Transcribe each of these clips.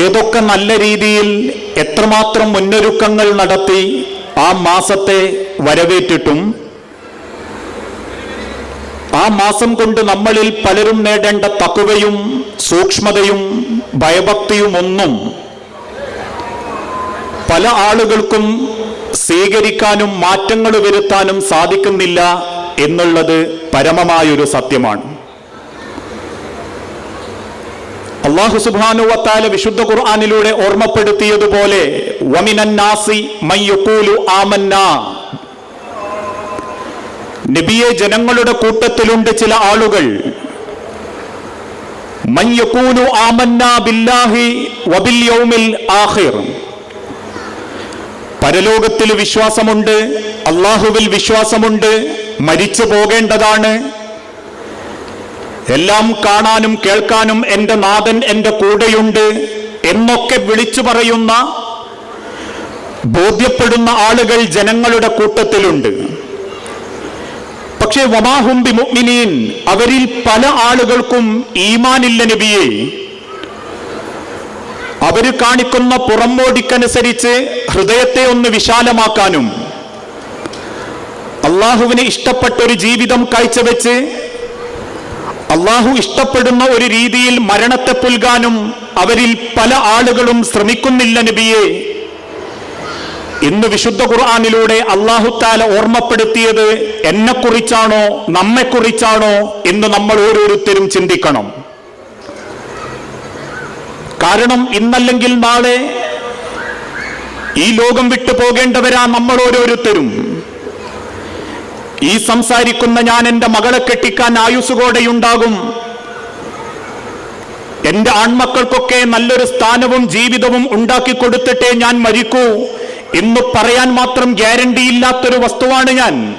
ഏതൊക്കെ നല്ല രീതിയിൽ എത്രമാത്രം മുന്നൊരുക്കങ്ങൾ നടത്തി ആ മാസത്തെ വരവേറ്റിട്ടും ആ മാസം കൊണ്ട് നമ്മളിൽ പലരും നേടേണ്ട തക്കുവയും സൂക്ഷ്മതയും ഭയഭക്തിയും ഒന്നും പല ആളുകൾക്കും സ്വീകരിക്കാനും മാറ്റങ്ങൾ വരുത്താനും സാധിക്കുന്നില്ല എന്നുള്ളത് പരമമായൊരു സത്യമാണ്. അള്ളാഹു സുബാനുവത്താല വിശുദ്ധ ഖുർആാനിലൂടെ ഓർമ്മപ്പെടുത്തിയതുപോലെ നബിയെ ജനങ്ങളുടെ കൂട്ടത്തിലുണ്ട് ചില ആളുകൾ. പരലോകത്തിൽ വിശ്വാസമുണ്ട് അള്ളാഹുവിൽ വിശ്വാസമുണ്ട് മരിച്ചു പോകേണ്ടതാണ്. എല്ലാം കാണാനും കേൾക്കാനും എന്റെ നാഥൻ എന്റെ കൂടെയുണ്ട് എന്നൊക്കെ വിളിച്ചു പറയുന്ന ബോധ്യപ്പെടുന്ന ആളുകൾ ജനങ്ങളുടെ കൂട്ടത്തിലുണ്ട്. പക്ഷേ വമാഹുംബി മുഅ്മിനീൻ അവരിൽ പല ആളുകൾക്കും ഈമാനില്ല നബിയെ. അവർ കാണിക്കുന്ന പുറംമോടിക്കനുസരിച്ച് ഹൃദയത്തെ ഒന്ന് വിശാലമാക്കാനും അള്ളാഹുവിന് ഇഷ്ടപ്പെട്ടൊരു ജീവിതം കാഴ്ചവെച്ച് അള്ളാഹു ഇഷ്ടപ്പെടുന്ന ഒരു രീതിയിൽ മരണത്തെ പുൽകാനും അവരിൽ പല ആളുകളും ശ്രമിക്കുന്നില്ല നബിയെ. ഇന്ന് വിശുദ്ധ ഖുർആാനിലൂടെ അള്ളാഹു താല ഓർമ്മപ്പെടുത്തിയത് എന്നെക്കുറിച്ചാണോ നമ്മെക്കുറിച്ചാണോ എന്ന് നമ്മൾ ഓരോരുത്തരും ചിന്തിക്കണം. കാരണം ഇന്നല്ലെങ്കിൽ നാളെ ഈ ലോകം വിട്ടു പോകേണ്ടവരാ നമ്മൾ ഓരോരുത്തരും. ഈ സംസാരിക്കുന്ന ഞാൻ എന്റെ മകളെ കെട്ടിക്കാൻ ആയുസ്സുകോടെയുണ്ടാകും. എന്റെ ആൺമക്കൾക്കൊക്കെ നല്ലൊരു സ്ഥാനവും ജീവിതവും ഉണ്ടാക്കി കൊടുത്തിട്ടേ ഞാൻ മരിക്കൂ. എന്ന് പറയാൻ മാത്രം ഗ്യാരണ്ടി ഗ്യാരണ്ടിയില്ലാത്തൊരു വസ്തുവാണ് ഞാൻ.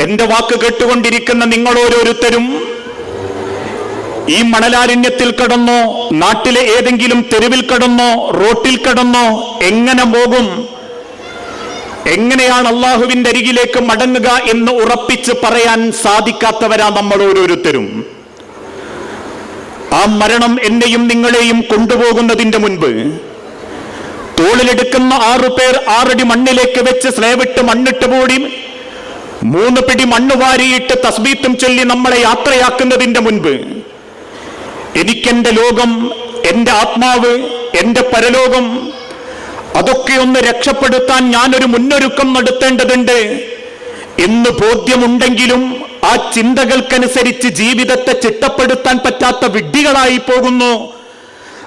എന്റെ വാക്ക് കേട്ടുകൊണ്ടിരിക്കുന്ന നിങ്ങൾ ഓരോരുത്തരും ഈ മണലാരണ്യത്തിൽ കടന്നോ നാട്ടിലെ ഏതെങ്കിലും തെരുവിൽ കടന്നോ റോട്ടിൽ കടന്നോ എങ്ങനെ പോകും? എങ്ങനെയാണ് അള്ളാഹുവിന്റെ അരികിലേക്ക് മടങ്ങുക എന്ന് ഉറപ്പിച്ച് പറയാൻ സാധിക്കാത്തവരാ നമ്മൾ ഓരോരുത്തരും. ആ മരണം എന്നെയും നിങ്ങളെയും കൊണ്ടുപോകുന്നതിന്റെ മുൻപ് തോളിലെടുക്കുന്ന ആറു പേർ ആറടി മണ്ണിലേക്ക് വെച്ച് സ്ലേവിട്ട് മണ്ണിട്ട് പോടി മൂന്ന് പിടി മണ്ണ് വാരിയിട്ട് തസ്ബീത്തും ചൊല്ലി നമ്മളെ യാത്രയാക്കുന്നതിന്റെ മുൻപ് എനിക്കെന്റെ ലോകം എന്റെ ആത്മാവ് എന്റെ പരലോകം അതൊക്കെ ഒന്ന് രക്ഷപ്പെടുത്താൻ ഞാനൊരു മുന്നൊരുക്കം നടത്തേണ്ടതുണ്ട്. എന്ന് ബോധ്യമുണ്ടെങ്കിലും ആ ചിന്തകൾക്കനുസരിച്ച് ജീവിതത്തെ ചിട്ടപ്പെടുത്താൻ പറ്റാത്ത വിഡ്ഢികളായി പോകുന്നു.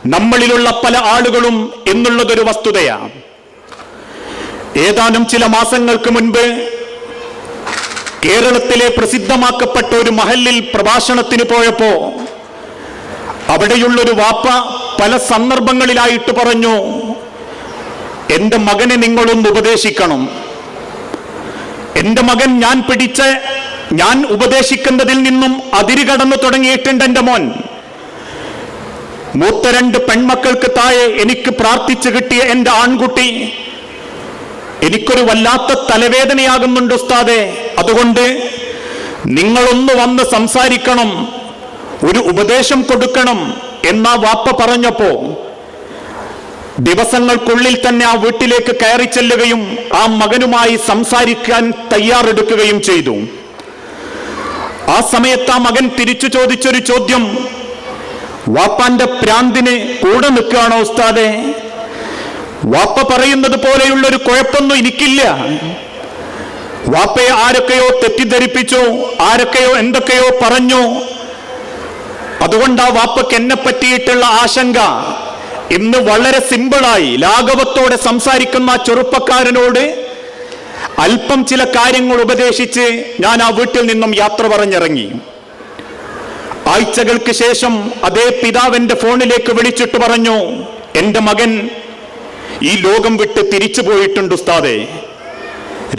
നമ്മളിലുള്ള പല ആളുകളും എന്നുള്ളതൊരു വസ്തുതയാണ് ഏതാനും ചില മാസങ്ങൾക്ക് മുൻപ് കേരളത്തിലെ പ്രസിദ്ധമാക്കപ്പെട്ട ഒരു മഹലിൽ പ്രഭാഷണത്തിന് പോയപ്പോ അവിടെയുള്ളൊരു വാപ്പ പല സന്ദർഭങ്ങളിലായിട്ട് പറഞ്ഞു എന്റെ മകനെ നിങ്ങളൊന്ന് ഉപദേശിക്കണം. എന്റെ മകൻ ഞാൻ പിടിച്ച് ഞാൻ ഉപദേശിക്കുന്നതിൽ നിന്നും അതിരി കടന്നു തുടങ്ങിയിട്ടുണ്ട് എന്റെ മോൻ. മൂത്ത രണ്ട് പെൺമക്കൾക്ക് താഴെ എനിക്ക് പ്രാർത്ഥിച്ചു കിട്ടിയ എന്റെ ആൺകുട്ടി എനിക്കൊരു വല്ലാത്ത തലവേദനയാകുന്നുണ്ട് ഉസ്താദെ. അതുകൊണ്ട് നിങ്ങളൊന്ന് വന്ന് സംസാരിക്കണം ഒരു ഉപദേശം കൊടുക്കണം എന്നാ വാപ്പ പറഞ്ഞപ്പോ ദിവസങ്ങൾക്കുള്ളിൽ തന്നെ ആ വീട്ടിലേക്ക് കയറി ചെല്ലുകയും ആ മകനുമായി സംസാരിക്കാൻ തയ്യാറെടുക്കുകയും ചെയ്തു. ആ സമയത്ത് ആ മകൻ തിരിച്ചു ചോദിച്ചൊരു ചോദ്യം. വാപ്പാന്റെ പ്രാന്തിന് കൂടെ നിൽക്കുകയാണോ ഉസ്താദെ? വാപ്പ പറയുന്നത് പോലെയുള്ള ഒരു കുഴപ്പമൊന്നും എനിക്കില്ല. വാപ്പയെ ആരൊക്കെയോ തെറ്റിദ്ധരിപ്പിച്ചു ആരൊക്കെയോ എന്തൊക്കെയോ പറഞ്ഞു. അതുകൊണ്ട് ആ വാപ്പയ്ക്ക് എന്നെ പറ്റിയിട്ടുള്ള ആശങ്ക. ഇന്ന് വളരെ സിമ്പിളായി ലാഘവത്തോടെ സംസാരിക്കുന്ന ചെറുപ്പക്കാരനോട് അല്പം ചില കാര്യങ്ങൾ ഉപദേശിച്ച് ഞാൻ ആ വീട്ടിൽ നിന്നും യാത്ര പറഞ്ഞിറങ്ങി. ആഴ്ചകൾക്ക് ശേഷം അതേ പിതാവിന്റെ ഫോണിലേക്ക് വിളിച്ചിട്ട് പറഞ്ഞു എന്റെ മകൻ ഈ ലോകം വിട്ട് തിരിച്ചു പോയിട്ടുണ്ട് ഉസ്താദെ.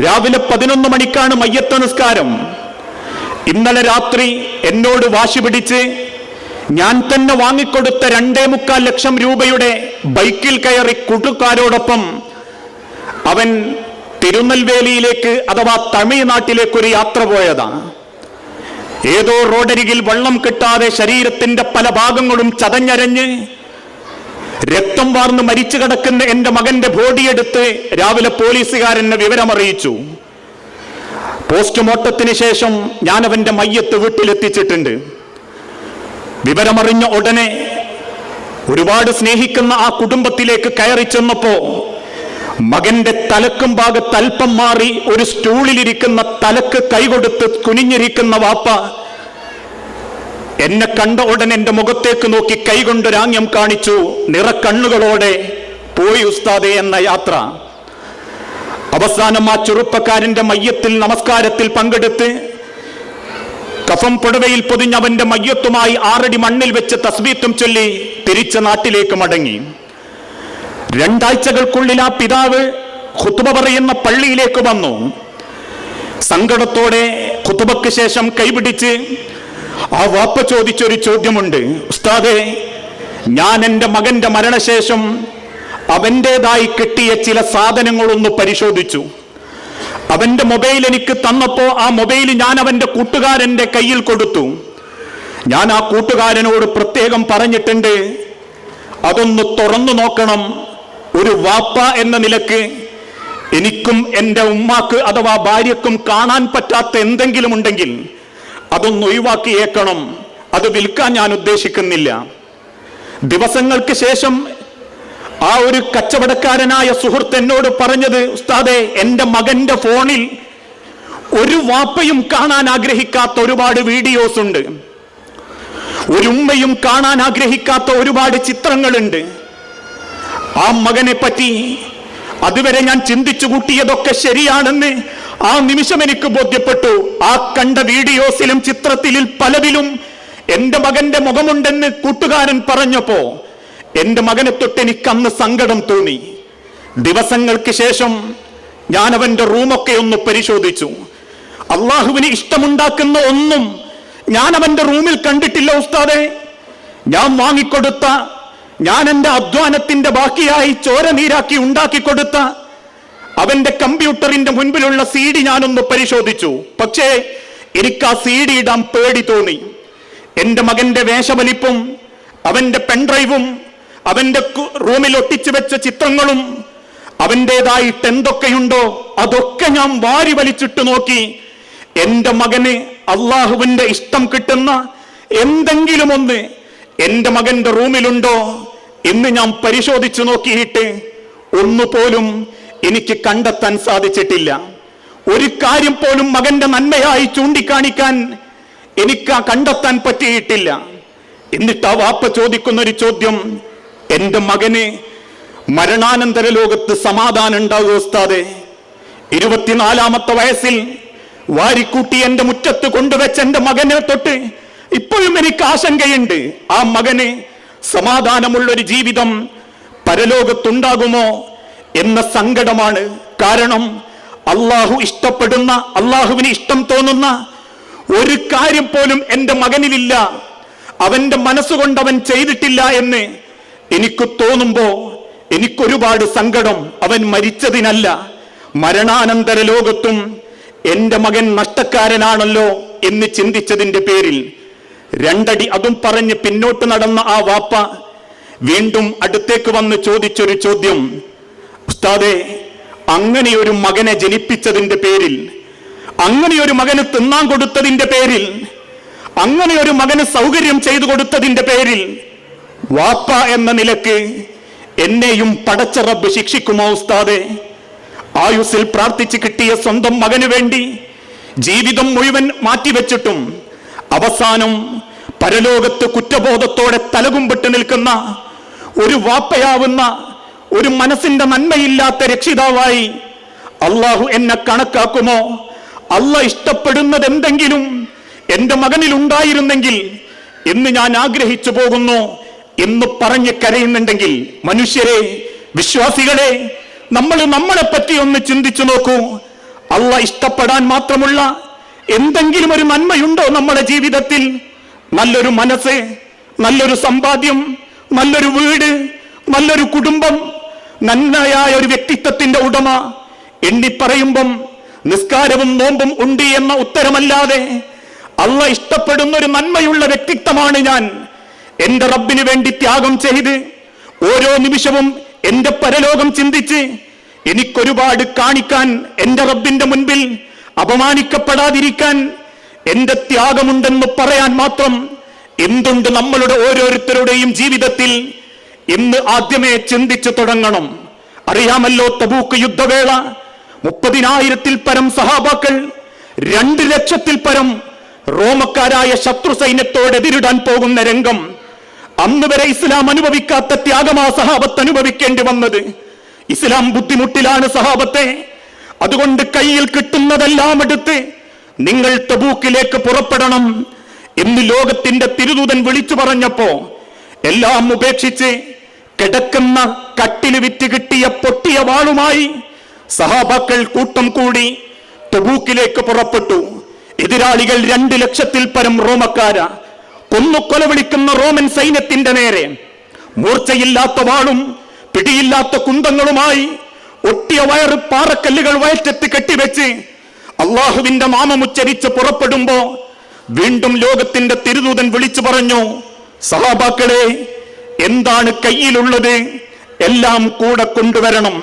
രാവിലെ പതിനൊന്ന് മണിക്കാണ് മയ്യത്ത നിസ്കാരം. ഇന്നലെ രാത്രി എന്നോട് വാശി പിടിച്ച് ഞാൻ തന്നെ വാങ്ങിക്കൊടുത്ത രണ്ടേ മുക്കാൽ ലക്ഷം രൂപയുടെ ബൈക്കിൽ കയറി കൂട്ടുകാരോടൊപ്പം അവൻ തിരുനെൽവേലിയിലേക്ക് അഥവാ തമിഴ്നാട്ടിലേക്ക് ഒരു യാത്ര പോയതാണ് ഏതോ റോഡരികിൽ വെള്ളം കിട്ടാതെ ശരീരത്തിന്റെ പല ഭാഗങ്ങളും ചതഞ്ഞരഞ്ഞ് രക്തം വാർന്ന് മരിച്ചു കിടക്കുന്ന എന്റെ മകന്റെ ബോഡിയെടുത്ത് രാവിലെ പോലീസുകാരനെ വിവരമറിയിച്ചു. പോസ്റ്റ്മോർട്ടത്തിന് ശേഷം ഞാൻ അവന്റെ മയ്യത്ത് വീട്ടിലെത്തിച്ചിട്ടുണ്ട്. വിവരമറിഞ്ഞ ഉടനെ ഒരുപാട് സ്നേഹിക്കുന്ന ആ കുടുംബത്തിലേക്ക് കയറി ചെന്നപ്പോ മകന്റെ തലക്കും ഭാഗത്ത് അല്പം മാറി ഒരു സ്റ്റൂളിലിരിക്കുന്ന തലക്ക് കൈകൊടുത്ത് കുനിഞ്ഞിരിക്കുന്ന വാപ്പ എന്നെ കണ്ട ഉടൻ എന്റെ മുഖത്തേക്ക് നോക്കി കൈകൊണ്ടൊരാംഗ്യം കാണിച്ചു നിറക്കണ്ണുകളോടെ പോയി ഉസ്താദെ എന്ന യാത്ര. അവസാനം ആ ചെറുപ്പക്കാരന്റെ മയ്യത്തിൽ നമസ്കാരത്തിൽ പങ്കെടുത്ത് കഫം പുടവയിൽ പൊതിഞ്ഞ് അവന്റെ മയ്യത്തുമായി ആറടി മണ്ണിൽ വെച്ച് തസ്ബീത്തും ചൊല്ലി തിരിച്ച നാട്ടിലേക്ക് മടങ്ങി. രണ്ടാഴ്ചകൾക്കുള്ളിൽ ആ പിതാവ് ഖുത്തുബ പറയുന്ന പള്ളിയിലേക്ക് വന്നു. സങ്കടത്തോടെ ഖുത്തുബക്ക് ശേഷം കൈപിടിച്ച് ആ വാപ്പ ചോദിച്ചൊരു ചോദ്യമുണ്ട്. ഉസ്താദെ ഞാൻ എന്റെ മകന്റെ മരണശേഷം അവന്റെതായി കിട്ടിയ ചില സാധനങ്ങളൊന്ന് പരിശോധിച്ചു. അവന്റെ മൊബൈൽ എനിക്ക് തന്നപ്പോ ആ മൊബൈൽ ഞാൻ അവന്റെ കൂട്ടുകാരന്റെ കയ്യിൽ കൊടുത്തു. ഞാൻ ആ കൂട്ടുകാരനോട് പ്രത്യേകം പറഞ്ഞിട്ടുണ്ട് അതൊന്ന് തുറന്നു നോക്കണം. ഒരു വാപ്പ എന്ന നിലയ്ക്ക് എനിക്കും എന്റെ ഉമ്മാക്ക് അഥവാ ഭാര്യക്കും കാണാൻ പറ്റാത്ത എന്തെങ്കിലും ഉണ്ടെങ്കിൽ അതൊന്ന് ഒഴിവാക്കിയേക്കണം. അത് വിൽക്കാൻ ഞാൻ ഉദ്ദേശിക്കുന്നില്ല. ദിവസങ്ങൾക്ക് ശേഷം ആ ഒരു കച്ചവടക്കാരനായ സുഹൃത്ത് എന്നോട് പറഞ്ഞത് ഉസ്താദെ എന്റെ മകന്റെ ഫോണിൽ ഒരു വാപ്പയും കാണാൻ ആഗ്രഹിക്കാത്ത ഒരുപാട് വീഡിയോസ് ഉണ്ട്. ഒരു ഉമ്മയും കാണാൻ ആഗ്രഹിക്കാത്ത ഒരുപാട് ചിത്രങ്ങളുണ്ട്. ആ മകനെ പറ്റി അതുവരെ ഞാൻ ചിന്തിച്ചു കൂട്ടിയതൊക്കെ ശരിയാണെന്ന് ആ നിമിഷം എനിക്ക് ബോധ്യപ്പെട്ടു. ആ കണ്ട വീഡിയോസിലും ചിത്രത്തിലും പലതിലും എന്റെ മകന്റെ മുഖമുണ്ടെന്ന് കൂട്ടുകാരൻ പറഞ്ഞപ്പോ എന്റെ മകനെ തൊട്ട് എനിക്ക് അന്ന് സങ്കടം തോന്നി. ദിവസങ്ങൾക്ക് ശേഷം ഞാൻ അവന്റെ റൂമൊക്കെ ഒന്ന് പരിശോധിച്ചു. അള്ളാഹുവിന് ഇഷ്ടമുണ്ടാക്കുന്ന ഒന്നും ഞാൻ അവന്റെ റൂമിൽ കണ്ടിട്ടില്ല ഉസ്താദെ. ഞാൻ വാങ്ങിക്കൊടുത്ത ഞാൻ എന്റെ അധ്വാനത്തിന്റെ ബാക്കിയായി ചോര നീരാക്കി ഉണ്ടാക്കി കൊടുത്ത അവന്റെ കമ്പ്യൂട്ടറിന്റെ മുൻപിലുള്ള സി ഡി ഞാനൊന്ന് പരിശോധിച്ചു. പക്ഷേ എനിക്ക് ആ സി ഡി ഇടാൻ പേടി തോന്നി. എന്റെ മകന്റെ വേഷവലിപ്പും അവന്റെ പെൺഡ്രൈവും അവന്റെ റൂമിൽ ഒട്ടിച്ചു വെച്ച ചിത്രങ്ങളും അവന്റെതായിട്ട് എന്തൊക്കെയുണ്ടോ അതൊക്കെ ഞാൻ വാരി വലിച്ചിട്ട് നോക്കി. എന്റെ മകന് അള്ളാഹുവിന്റെ ഇഷ്ടം കിട്ടുന്ന എന്തെങ്കിലും ഒന്ന് എന്റെ മകന്റെ റൂമിലുണ്ടോ എന്ന് ഞാൻ പരിശോധിച്ചു നോക്കിയിട്ട് ഒന്നുപോലും എനിക്ക് കണ്ടെത്താൻ സാധിച്ചിട്ടില്ല. ഒരു കാര്യം പോലും മകന്റെ നന്മയായി ചൂണ്ടിക്കാണിക്കാൻ എനിക്ക് കണ്ടെത്താൻ പറ്റിയിട്ടില്ല. എന്നിട്ട് ആ വാപ്പ ചോദിക്കുന്ന ഒരു ചോദ്യം എന്റെ മകനെ മരണാനന്തര ലോകത്ത് സമാധാനം ഉണ്ടാകും ഉസ്താദെ. ഇരുപത്തിനാലാമത്തെ വയസ്സിൽ വാരിക്കൂട്ടി എന്റെ മുറ്റത്ത് കൊണ്ടുവച്ച എന്റെ മകനെ തൊട്ട് ഇപ്പോഴും എനിക്ക് ആശങ്കയുണ്ട്. ആ മകന് സമാധാനമുള്ള ഒരു ജീവിതം പരലോകത്തുണ്ടാകുമോ എന്ന സങ്കടമാണ്. കാരണം അള്ളാഹു ഇഷ്ടപ്പെടുന്ന അള്ളാഹുവിന് ഇഷ്ടം തോന്നുന്ന ഒരു കാര്യം പോലും എന്റെ മകനിലില്ല. അവന്റെ മനസ്സുകൊണ്ട് അവൻ ചെയ്തിട്ടില്ല എന്ന് എനിക്ക് തോന്നുമ്പോ എനിക്കൊരുപാട് സങ്കടം അവൻ മരിച്ചതിനല്ല. മരണാനന്തര ലോകത്തും എന്റെ മകൻ നഷ്ടക്കാരനാണല്ലോ എന്ന് ചിന്തിച്ചതിന്റെ പേരിൽ രണ്ടടി അതും പറഞ്ഞ് പിന്നോട്ട് നടന്ന ആ വാപ്പ വീണ്ടും അടുത്തേക്ക് വന്ന് ചോദിച്ചൊരു ചോദ്യം. ഉസ്താദെ അങ്ങനെ ഒരു മകനെ ജനിപ്പിച്ചതിന്റെ പേരിൽ അങ്ങനെ ഒരു മകന് തിന്നാൻ കൊടുത്തതിന്റെ പേരിൽ അങ്ങനെ ഒരു മകന് സൗകര്യം ചെയ്തു കൊടുത്തതിന്റെ പേരിൽ വാപ്പ എന്ന നിലയ്ക്ക് എന്നെയും പടച്ച റബ്ബ് ശിക്ഷിക്കുമോ ഉസ്താദെ? ആയുസിൽ പ്രാർത്ഥിച്ചു കിട്ടിയ സ്വന്തം മകനു വേണ്ടി ജീവിതം മുഴുവൻ മാറ്റിവെച്ചിട്ടും അവസാനം പരലോകത്ത് കുറ്റബോധത്തോടെ തലകുമ്പിട്ട് നിൽക്കുന്ന ഒരു വാപ്പയാവുന്ന ഒരു മനസ്സിന്റെ നന്മയില്ലാത്ത രക്ഷിതാവായി അള്ളാഹു എന്നെ കണക്കാക്കുമോ? അല്ല ഇഷ്ടപ്പെടുന്നത് എന്തെങ്കിലും എന്റെ മകനിൽ ഉണ്ടായിരുന്നെങ്കിൽ എന്ന് ഞാൻ ആഗ്രഹിച്ചു പോകുന്നു. എന്ന് പറഞ്ഞ് കരയുന്നുണ്ടെങ്കിൽ മനുഷ്യരെ വിശ്വാസികളെ നമ്മൾ നമ്മളെ പറ്റി ഒന്ന് ചിന്തിച്ചു നോക്കൂ. അല്ല ഇഷ്ടപ്പെടാൻ മാത്രമുള്ള എന്തെങ്കിലും ഒരു നന്മയുണ്ടോ നമ്മുടെ ജീവിതത്തിൽ? നല്ലൊരു മനസ്സ് നല്ലൊരു സമ്പാദ്യം നല്ലൊരു വീട് നല്ലൊരു കുടുംബം നന്മയായ ഒരു വ്യക്തിത്വത്തിന്റെ ഉടമ എണ്ണി പറയുമ്പം നിസ്കാരവും നോമ്പും ഉണ്ട് എന്ന ഉത്തരമല്ലാതെ അള്ള ഇഷ്ടപ്പെടുന്ന ഒരു നന്മയുള്ള വ്യക്തിത്വമാണ് ഞാൻ. എന്റെ റബ്ബിന് വേണ്ടി ത്യാഗം ചെയ്ത് ഓരോ നിമിഷവും എന്റെ പരലോകം ചിന്തിച്ച് എനിക്കൊരുപാട് കാണിക്കാൻ എന്റെ റബ്ബിന്റെ മുൻപിൽ അപമാനിക്കപ്പെടാതിരിക്കാൻ എന്റെ ത്യാഗമുണ്ടെന്ന് പറയാൻ മാത്രം എന്തുണ്ട് നമ്മളുടെ ഓരോരുത്തരുടെയും ജീവിതത്തിൽ? ഇന്ന് ആദ്യമേ ചിന്തിച്ചു തുടങ്ങണം. അറിയാമല്ലോ തബൂക്ക് യുദ്ധവേള? മുപ്പതിനായിരത്തിൽ പരം സഹാബാക്കൾ രണ്ട് ലക്ഷത്തിൽ പരം റോമക്കാരായ ശത്രു സൈന്യത്തോട് എതിരിടാൻ പോകുന്ന രംഗം. അന്ന് വരെ ഇസ്ലാം അനുഭവിക്കാത്ത ത്യാഗമാ സഹാബത്ത് അനുഭവിക്കേണ്ടി വന്നത്. ഇസ്ലാം ബുദ്ധിമുട്ടിലാണ് സഹാബത്തെ. അതുകൊണ്ട് കയ്യിൽ കിട്ടുന്നതെല്ലാം എടുത്ത് നിങ്ങൾ തബൂക്കിലേക്ക് പുറപ്പെടണം എന്ന് ലോകത്തിന്റെ തിരുദൂതൻ വിളിച്ചു പറഞ്ഞപ്പോ എല്ലാം ഉപേക്ഷിച്ച് കിടക്കുന്ന കട്ടിൽ വിറ്റ് കിട്ടിയ പൊട്ടിയ വാളുമായി സഹാബാക്കൾ കൂട്ടം കൂടി തബൂക്കിലേക്ക് പുറപ്പെട്ടു. എതിരാളികൾ രണ്ട് ലക്ഷത്തിൽ പരം റോമക്കാര. കൊന്നുകൊല വിളിക്കുന്ന റോമൻ സൈന്യത്തിന്റെ നേരെ. മൂർച്ചയില്ലാത്ത വാളും പിടിയില്ലാത്ത കുന്തങ്ങളുമായി ഒട്ടിയ വയറ് പാറക്കല്ലുകൾ വയറ്റത്ത് കെട്ടിവെച്ച് അള്ളാഹുവിന്റെ നാമമുച്ചരിച്ച് പുറപ്പെടുമ്പോ വീണ്ടും ലോകത്തിന്റെ തിരുദൂതൻ വിളിച്ചു പറഞ്ഞു സഹാബാക്കളെ എന്താണ് കയ്യിലുള്ളത്? എല്ലാം കൂടെ കൊണ്ടുവരണം.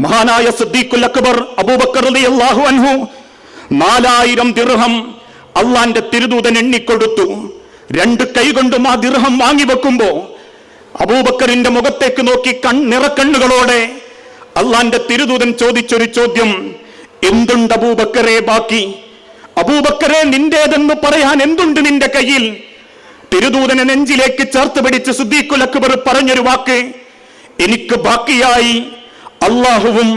മഹാനായ സിദ്ദീഖുൽ അക്ബർ അബൂബക്കർ അള്ളാഹു അൻഹു നാലായിരം ദിർഹം അള്ളാന്റെ തിരുദൂതൻ എണ്ണിക്കൊടുത്തു. രണ്ട് കൈകൊണ്ടും ആ ദിർഹം വാങ്ങിവെക്കുമ്പോ അബൂബക്കറിന്റെ മുഖത്തേക്ക് നോക്കി കൺ നിറക്കണ്ണുകളോടെ അള്ളാന്റെ തിരുദൂതൻ ചോദിച്ചൊരു ചോദ്യം എന്തുണ്ട് അബൂബക്കറെ ബാക്കി? അബൂബക്കറെ നിന്റേതെന്ന് പറയാൻ എന്തുണ്ട് നിന്റെ കയ്യിൽ? തിരുദൂതനെ നെഞ്ചിലേക്ക് ചേർത്ത് പിടിച്ച് സുദ്ദീഖുൽ അക്ബർ പറഞ്ഞൊരു വാക്ക് എനിക്ക് ബാക്കിയായി അള്ളാഹുവും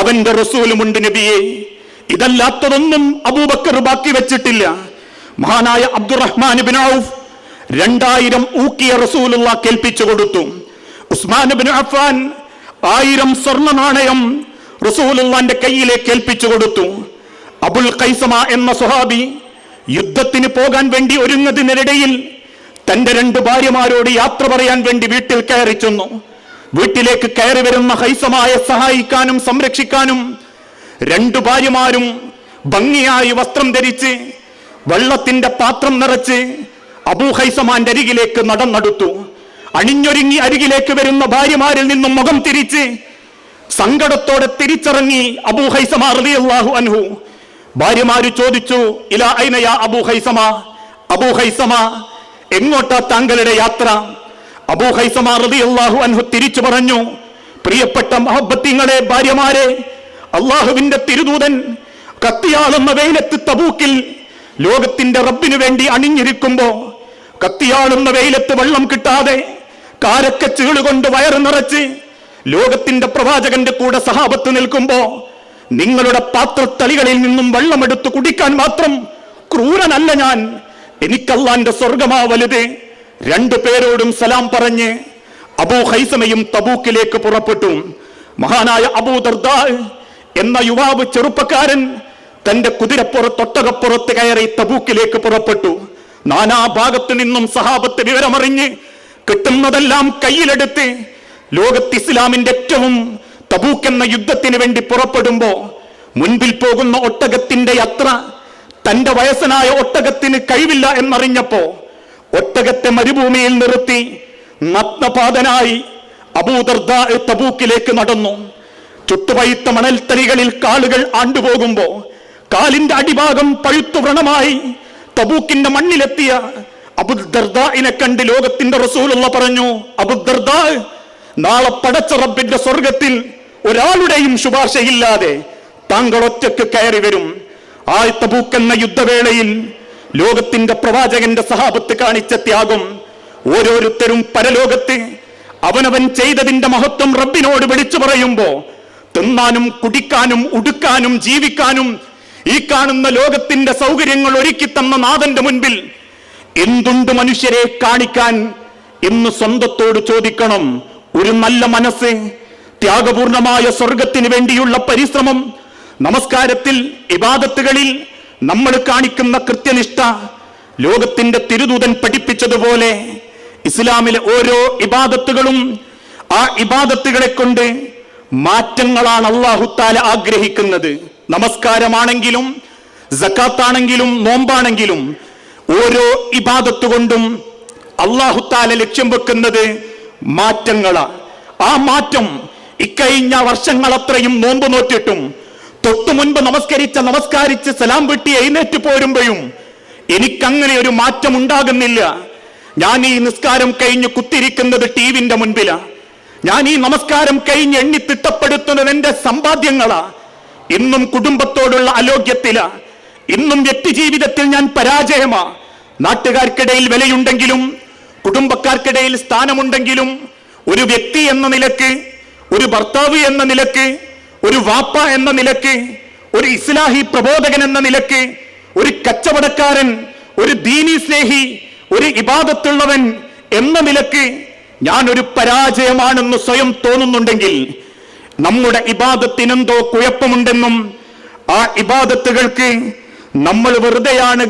അവന്റെ റസൂലുമുണ്ട് നബിയെ. ഇതല്ലാത്തതൊന്നും അബൂബക്കർ ബാക്കി വെച്ചിട്ടില്ല. മഹാനായ അബ്ദുറഹ്മാൻ ബിൻ ഔഫ് രണ്ടായിരം ഊക്കിയ റസൂലുള്ള കേൾപ്പിച്ചു കൊടുത്തു. ഉസ്മാൻ ബിൻ അഫ്ഫാൻ ആയിരം സ്വർണ നാണയം റസൂലുള്ളാന്റെ കയ്യിലേക്ക് ഏൽപ്പിച്ചു കൊടുത്തു. അബുൽ കൈസമ എന്ന സുഹാബി യുദ്ധത്തിന് പോകാൻ വേണ്ടി ഒരുങ്ങുന്നതിനിടയിൽ തന്റെ രണ്ട് ഭാര്യമാരോട് യാത്ര പറയാൻ വേണ്ടി വീട്ടിൽ കയറി ചെന്നു. വീട്ടിലേക്ക് കയറി വരുന്ന ഹൈസമായ സഹായിക്കാനും സംരക്ഷിക്കാനും രണ്ടു ഭാര്യമാരും ഭംഗിയായി വസ്ത്രം ധരിച്ച് വെള്ളത്തിന്റെ പാത്രം നിറച്ച് അബൂഹൈസമാന്റെ അരികിലേക്ക് നടന്നെടുത്തു അണിഞ്ഞൊരുങ്ങി അരികിലേക്ക് വരുന്ന ഭാര്യമാരിൽ നിന്നും മുഖം തിരിച്ച് സങ്കടത്തോടെ തിരിച്ചിറങ്ങി അബൂ ഹൈസമ റളിയല്ലാഹു അൻഹു. ഭാര്യമാര് ചോദിച്ചു ഇലാ ഐനയ അബൂഹൈസമ അബൂ ഹൈസമ എങ്ങോട്ടാ താങ്കളുടെ യാത്ര? അബൂ ഹൈസമ റളിയല്ലാഹു അൻഹു തിരിച്ചു പറഞ്ഞു പ്രിയപ്പെട്ട മഹബത്തിങ്ങളെ ഭാര്യമാരെ അള്ളാഹുവിന്റെ തിരുദൂതൻ കത്തിയാളുന്ന വെയിലത്ത് തബൂക്കിൽ ലോകത്തിന്റെ റബ്ബിനു വേണ്ടി അണിഞ്ഞിരിക്കുമ്പോ കത്തിയാളുന്ന വെയിലത്ത് വെള്ളം കിട്ടാതെ കാരക്ക കൊണ്ട് വയറ് നിറച്ച് ലോകത്തിന്റെ പ്രവാചകന്റെ കൂടെ സഹാബത്ത് നിൽക്കുമ്പോ നിങ്ങളുടെ പാത്രത്തളികളിൽ നിന്നും വെള്ളമെടുത്ത് കുടിക്കാൻ മാത്രം ക്രൂരനല്ല ഞാൻ. എനിക്കല്ലാന്റെ സ്വർഗമാ വലുത് രണ്ടു പേരോടും സലാം പറഞ്ഞ് അബൂ ഹൈസമയും തബൂക്കിലേക്ക് പുറപ്പെട്ടു. മഹാനായ അബൂ ദർദാ എന്ന യുവാവ് ചെറുപ്പക്കാരൻ തന്റെ കുതിരപ്പുറത്തൊട്ടകപ്പുറത്ത് കയറി തബൂക്കിലേക്ക് പുറപ്പെട്ടു. നാനാ ഭാഗത്തു നിന്നും സഹാബത്ത് വിവരമറിഞ്ഞ് കിട്ടുന്നതെല്ലാം കയ്യിലെടുത്ത് ലോകത്ത് ഇസ്ലാമിന്റെ ഏറ്റവും തബൂക്ക് എന്ന യുദ്ധത്തിന് വേണ്ടി പുറപ്പെടുമ്പോ മുൻപിൽ പോകുന്ന ഒട്ടകത്തിന്റെ യാത്ര തന്റെ വയസ്സനായ ഒട്ടകത്തിന് കഴിവില്ല എന്നറിഞ്ഞപ്പോ ഒട്ടകത്തെ മരുഭൂമിയിൽ നിർത്തി നഗ്നപാതനായി അബൂദർദ തബൂക്കിലേക്ക് നടന്നു. ചുട്ടുപഴുത്ത മണൽത്തരികളിൽ കാളുകൾ ആണ്ടുപോകുമ്പോ കാലിന്റെ അടിഭാഗം പഴുത്തു വ്രണമായി. തബൂക്കിന്റെ മണ്ണിലെത്തിയ അബുദർദാഇനെ കണ്ട് ലോകത്തിന്റെ റസൂലുള്ള പറഞ്ഞു അബുദ്ദർദ നാളെ പടച്ച റബ്ബിന്റെ സ്വർഗത്തിൽ ഒരാളുടെയും ശുപാർശയില്ലാതെ താങ്കൾ ഒറ്റയ്ക്ക് കയറി വരും. ആ തബൂക്ക് എന്ന യുദ്ധവേളയിൽ ലോകത്തിന്റെ പ്രവാചകന്റെ സഹാബത്ത് കാണിച്ച ത്യാഗം ഓരോരുത്തരും പരലോകത്ത് അവനവൻ ചെയ്തതിന്റെ മഹത്വം റബ്ബിനോട് വിളിച്ചു പറയുമ്പോ തിന്നാനും കുടിക്കാനും ഉടുക്കാനും ജീവിക്കാനും ഈ കാണുന്ന ലോകത്തിന്റെ സൗകര്യങ്ങൾ ഒരുക്കി തന്ന നാഥന്റെ മുൻപിൽ എന്തുണ്ട് മനുഷ്യരെ കാണിക്കാൻ എന്ന് സ്വന്തത്തോട് ചോദിക്കണം. ഒരു നല്ല മനസ്സ് ത്യാഗപൂർണമായ സ്വർഗത്തിന് വേണ്ടിയുള്ള പരിശ്രമം നമസ്കാരത്തിൽ ഇബാദത്തുകളിൽ നമ്മൾ കാണിക്കുന്ന കൃത്യനിഷ്ഠ ലോകത്തിന്റെ തിരുദൂതൻ പഠിപ്പിച്ചതുപോലെ ഇസ്ലാമിലെ ഓരോ ഇബാദത്തുകളും ആ ഇബാദത്തുകളെ കൊണ്ട് മാറ്റങ്ങളാണ് അള്ളാഹുത്താല ആഗ്രഹിക്കുന്നത്. നമസ്കാരമാണെങ്കിലും ജക്കാത്താണെങ്കിലും നോമ്പാണെങ്കിലും ഓരോ ഇബാദത്ത് കൊണ്ടും അള്ളാഹുത്താല ലക്ഷ്യം വെക്കുന്നത് മാറ്റങ്ങളാണ് ആ മാറ്റം ഇക്കഴിഞ്ഞ വർഷങ്ങളത്രയും നോമ്പ് നോറ്റിട്ടും തൊട്ടു മുൻപ് നമസ്കരിച്ച നമസ്കാരിച്ച് സലാം വെട്ടി എഴുന്നേറ്റ് പോരുമ്പോഴും എനിക്കങ്ങനെ ഒരു മാറ്റം ഉണ്ടാകുന്നില്ല. ഞാൻ ഈ നിസ്കാരം കഴിഞ്ഞ് കുത്തിരിക്കുന്നത് ടിവിന്റെ മുൻപിലാ. ഞാൻ ഈ നമസ്കാരം കഴിഞ്ഞ് എണ്ണി തിട്ടപ്പെടുത്തുന്നത് എന്റെ സമ്പാദ്യങ്ങളാ. ഇന്നും കുടുംബത്തോടുള്ള അലോഗ്യത്തില ഇന്നും വ്യക്തിജീവിതത്തിൽ ഞാൻ പരാജയമാ. നാട്ടുകാർക്കിടയിൽ വിലയുണ്ടെങ്കിലും കുടുംബക്കാർക്കിടയിൽ സ്ഥാനമുണ്ടെങ്കിലും ഒരു വ്യക്തി എന്ന നിലയ്ക്ക് ഒരു ഭർത്താവ് എന്ന നിലയ്ക്ക് ഒരു വാപ്പ എന്ന നിലയ്ക്ക് ഒരു ഇസ്ലാഹി പ്രബോധകൻ എന്ന നിലയ്ക്ക് ഒരു കച്ചവടക്കാരൻ ഒരു ദീനി സ്നേഹി ഒരു ഇബാദത്തുള്ളവൻ എന്ന നിലയ്ക്ക് ഞാൻ ഒരു പരാജയമാണെന്ന് സ്വയം തോന്നുന്നുണ്ടെങ്കിൽ നമ്മുടെ ഇബാദത്തിന് ഇബാദത്തിനെന്തോ കുഴപ്പമുണ്ടെന്നും ആ ഇബാദത്തുകൾക്ക് നമ്മൾ വെറുതെയാണ്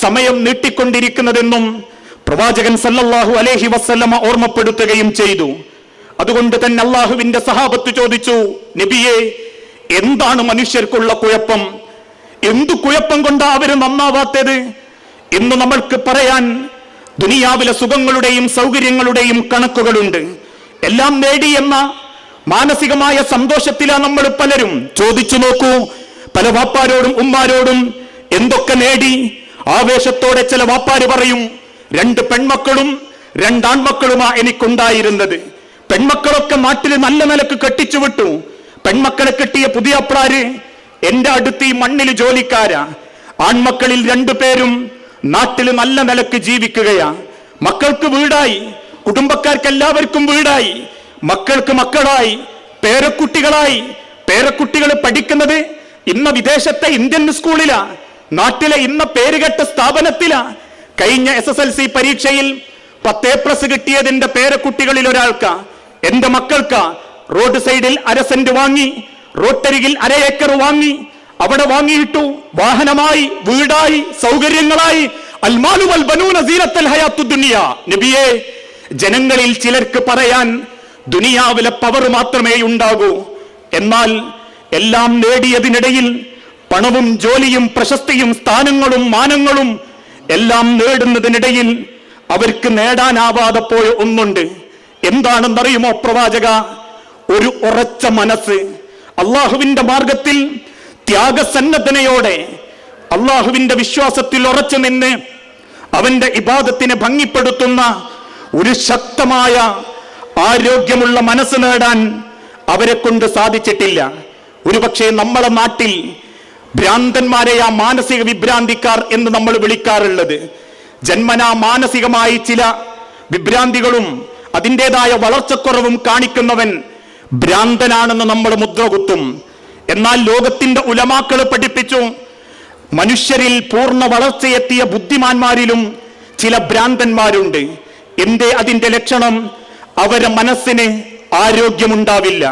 സമയം നീട്ടിക്കൊണ്ടിരിക്കുന്നതെന്നും പ്രവാചകൻ സല്ലല്ലാഹു അലൈഹി വസല്ലമ ഓർമ്മപ്പെടുത്തുകയും ചെയ്തു. അതുകൊണ്ട് തന്നെ അള്ളാഹുവിന്റെ സഹാബത്ത് ചോദിച്ചു നബിയെ എന്താണ് മനുഷ്യർക്കുള്ള കുഴപ്പം? എന്തു കുഴപ്പം കൊണ്ടാ അവർ നന്നാവാത്തത്? ഇന്ന് നമ്മൾക്ക് പറയാൻ ദുനിയാവിലെ സുഖങ്ങളുടെയും സൗകര്യങ്ങളുടെയും കണക്കുകളുണ്ട്. എല്ലാം നേടി എന്ന മാനസികമായ സന്തോഷത്തിലാണ് നമ്മൾ പലരും. ചോദിച്ചു നോക്കൂ. പല വാപ്പാരോടും ഉമ്മാരോടും എന്തൊക്കെ നേടി? ആവേശത്തോടെ ചില വാപ്പാര് പറയും രണ്ട് പെൺമക്കളും രണ്ടാൺമക്കളുമാ എനിക്കുണ്ടായിരുന്നത്. പെൺമക്കളൊക്കെ നാട്ടിൽ നല്ല നിലയ്ക്ക് കെട്ടിച്ചു വിട്ടു. പെൺമക്കളെ കെട്ടിയ പുതിയ അപ്രാര് എന്റെ അടുത്ത് ഈ മണ്ണിൽ ജോലിക്കാരാ. ആൺമക്കളിൽ രണ്ടു പേരും നാട്ടിൽ നല്ല നിലയ്ക്ക് ജീവിക്കുകയാ. മക്കൾക്ക് വീടായി. കുടുംബക്കാർക്ക് എല്ലാവർക്കും വീടായി. മക്കൾക്ക് മക്കളായി പേരക്കുട്ടികളായി. പേരക്കുട്ടികൾ പഠിക്കുന്നത് ഇന്ന് വിദേശത്തെ ഇന്ത്യൻ സ്കൂളിലാ. നാട്ടിലെ ഇന്ന പേരുകെട്ട സ്ഥാപനത്തിലാ. കഴിഞ്ഞ എസ് എസ് എൽ സി പരീക്ഷയിൽ പത്തേ പ്ലസ് കിട്ടിയതിന്റെ പേരക്കുട്ടികളിൽ ഒരാൾക്കാ. എന്റെ മക്കൾക്ക്. റോഡ് സൈഡിൽ അര സെന്റ് വാങ്ങി റോട്ടരികിൽ അര ഏക്കർ വാങ്ങി. അവിടെ വാങ്ങിയിട്ടു. വാഹനമായി വീടായി സൗകര്യങ്ങളായി. അൽമാലു വൽ ബനൂന സീനത്തൽ ഹയാത്തു ദുനിയ. നബിയെ ജനങ്ങളിൽ ചിലർക്ക് പറയാൻ ദുനിയാവിലെ പവർ മാത്രമേ ഉണ്ടാകൂ. എന്നാൽ എല്ലാം നേടിയതിനിടയിൽ പണവും ജോലിയും പ്രശസ്തിയും സ്ഥാനങ്ങളും മാനങ്ങളും എല്ലാം നേടുന്നതിനിടയിൽ അവർക്ക് നേടാനാവാതെ പോയ ഒന്നുണ്ട്. എന്താണെന്നറിയുമോ പ്രവാചക? ഒരു ഉറച്ച മനസ്സ്. അള്ളാഹുവിന്റെ മാർഗത്തിൽ ത്യാഗസന്നദ്ധനയോടെ അള്ളാഹുവിന്റെ വിശ്വാസത്തിൽ ഉറച്ചു നിന്ന് അവന്റെ ഇബാദത്തിനെ ഭംഗിപ്പെടുത്തുന്ന ഒരു ശക്തമായ ആരോഗ്യമുള്ള മനസ്സ് നേടാൻ അവരെ കൊണ്ട് സാധിച്ചിട്ടില്ല. ഒരുപക്ഷെ നമ്മളെ നാട്ടിൽ ഭ്രാന്തന്മാരെ ആ മാനസിക വിഭ്രാന്തിക്കാർ എന്ന് നമ്മൾ വിളിക്കാറുള്ളത്. ജന്മനാ മാനസികമായി ചില വിഭ്രാന്തികളും അതിന്റെതായ വളർച്ചക്കുറവും കാണിക്കുന്നവൻ ഭ്രാന്തനാണെന്ന് നമ്മൾ മുദ്ര കുത്തും. എന്നാൽ ലോകത്തിന്റെ ഉലമാക്കൾ പഠിപ്പിച്ചു മനുഷ്യരിൽ പൂർണ വളർച്ചയെത്തിയ ബുദ്ധിമാന്മാരിലും ചില ഭ്രാന്തന്മാരുണ്ട്. എന്തേ അതിന്റെ ലക്ഷണം? അവരെ മനസ്സിന് ആരോഗ്യമുണ്ടാവില്ല.